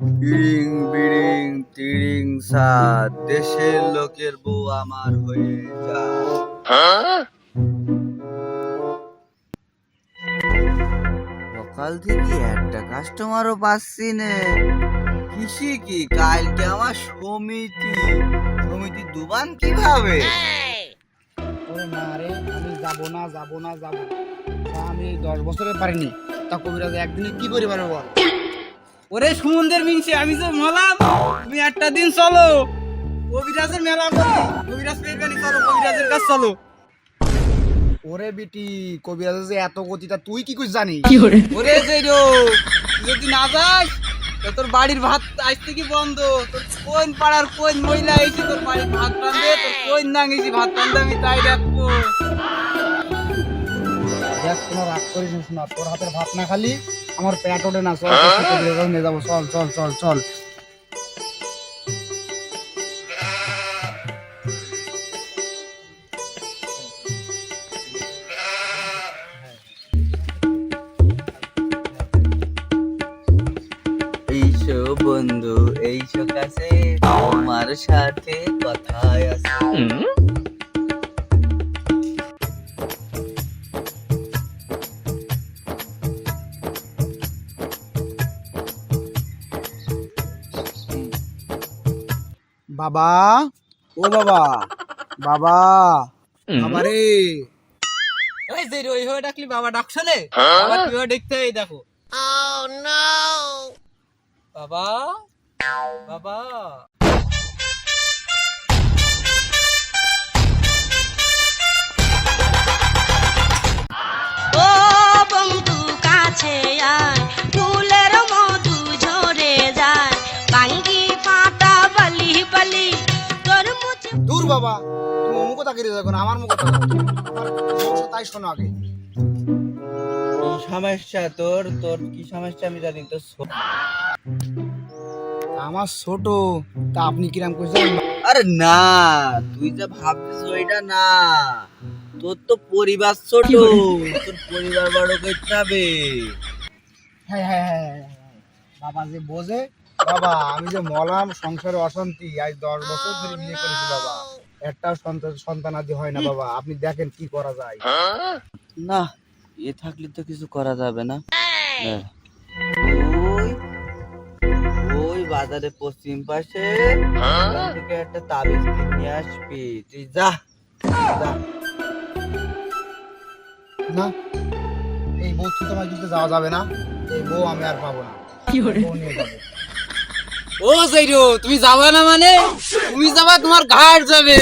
ইড়িং বিড়িং, তিড়িং সাত দেশের লোকের বউ আমার হয়ে যায়। সকাল থেকে একটা কাস্টমারও পাচ্ছি না। কিসে কি, কালকে আমার সমিতি সমিতি দুবান কীভাবে? রে, আমি যাব না যাব না, যাব আমি দশ বছরে পারিনি। তা কবিরাজ একদিনে কি করে পারবে ওরে সমুদ্রের মিনছে আমি যে মলাম। তুমি একটা দিন চলো। কবিরাজের মেলা করি কবিরাজ পেয়ে চলো কবিরাজের কাছে চলো। ওরে বিটি কবিরাজ যে এত গতিটা তুই কি করে? জানি ওরে তুই যদি না যাস তো তোর বাড়ির ভাত আজ থেকে বন্ধ। তোর কোন পাড়ার কোন মহিলা এসে তোর বাড়ির ভাত রান্ধে তোর কোন না গেছি ভাত রান্ধে আমি তাই দেখব দেখ কোনো রাগ করিস না তোর হাতের ভাত না খালি আমার পেট ওঠে না চল নিয়ে যাব চল চল চল চল। বন্ধু এইসো কাছে তোমার সাথে কথায় আছে বাবা ও বাবা বাবা বাবা রে। ওই যে ওই হয়ে ডাকলি বাবা ডাকছো নে? বাবা কীভাবে দেখতে এই দেখো। বাবা বাবা। ও বন্ধু কাছে আয়। বাবা? তুমি না আমার মুখ তাই শোনো আগে। সমস্যা তোর? তোর কি সমস্যা আমি জানি তো আমার ছোট তা আপনি কিরাম কইছেন আরে না তুই যা ভাবছিস ওইটা না। তোর তো পরিবার ছোট তোর পরিবার বড় করতে হবে। হ্যাঁ হ্যাঁ হ্যাঁ, হ্যাঁ। বাবা যে বোঝে বাবা আমি যে মলাম সংসারে অশান্তি আজ দশ বছর ধরে বিয়ে করেছি বাবা। একটা সন্তান সন্তানাদি হয় না বাবা। আপনি দেখেন কি করা যায়। না এ থাকলে তো কিছু করা যাবে না। হ্যাঁ। ওই ওই বাজারে পশ্চিম পাশে থেকে একটা তাবিজ কিনে আসবি। তুই যা না এই বউ তো তোমার কিন্তু যাওয়া যাবে না। এই বউ আমি আর পাবো না। নিয়ে যাব। ও সেইরো তুমি যাবা না মানে? তুমি যাবা, তোমার ঘাট যাবে।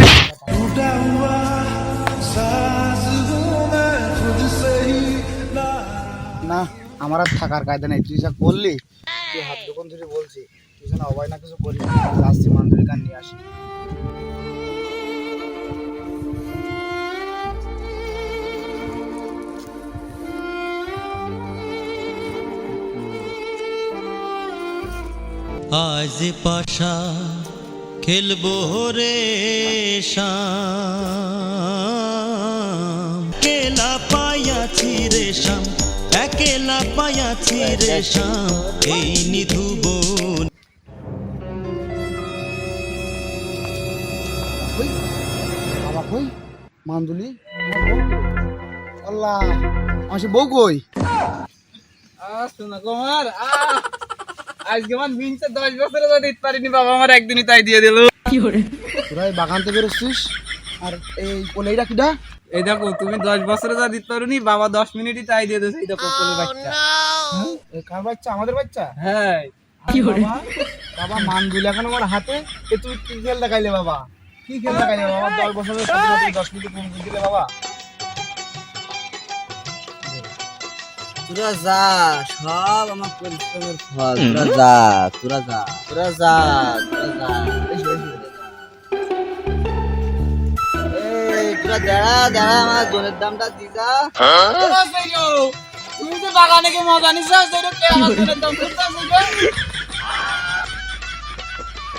না, আমার আর থাকার কায়দা নেই। তুই যা করলি তুই হাত দোকান ধরে বলছি। তুই যেন অবাই না কিছু করিস আসছি মান্দুরি আজ পাশা খেলব রে শাম। কেলা পায়াছি রে শাম একেলা পায়াছি রে শাম এই নিধুবন কই বাবা কই? মান্দুলি? আল্লাহ আমার বউ কই? শোনা কুমার আজকে আমার মিনছে দশ বছরে তো দিতে পারিনি বাবা আমার একদিনই তাই দিয়ে দিল। তোরা এই বাগান থেকে বেরোচ্ছিস? আর এই কোলেইটা কিটা এই দেখো তুমি দশ বছরে যা দিতে পারোনি বাবা দশ মিনিটই তাই দিয়ে দিয়েছে এই দেখো কোলে বাচ্চা। কার বাচ্চা? আমাদের বাচ্চা? হ্যাঁ। কি বাবা বাবা মানদুল এখন আমার হাতে। এ তুমি কি খেল দেখাইলে বাবা? কি খেল দেখাইলে বাবা? দশ বছরের দশ মিনিট কম দিলে বাবা? তোরা যা সব আমার পরিশ্রমের ফল তোরা যা তোরা যা তোরা যা তোরা যা এসো, এসো, তোরা দাঁড়া দাঁড়া আমার জনের দামটা দি যা। তুমি তো বাগানে গিয়ে মজা দাম করতে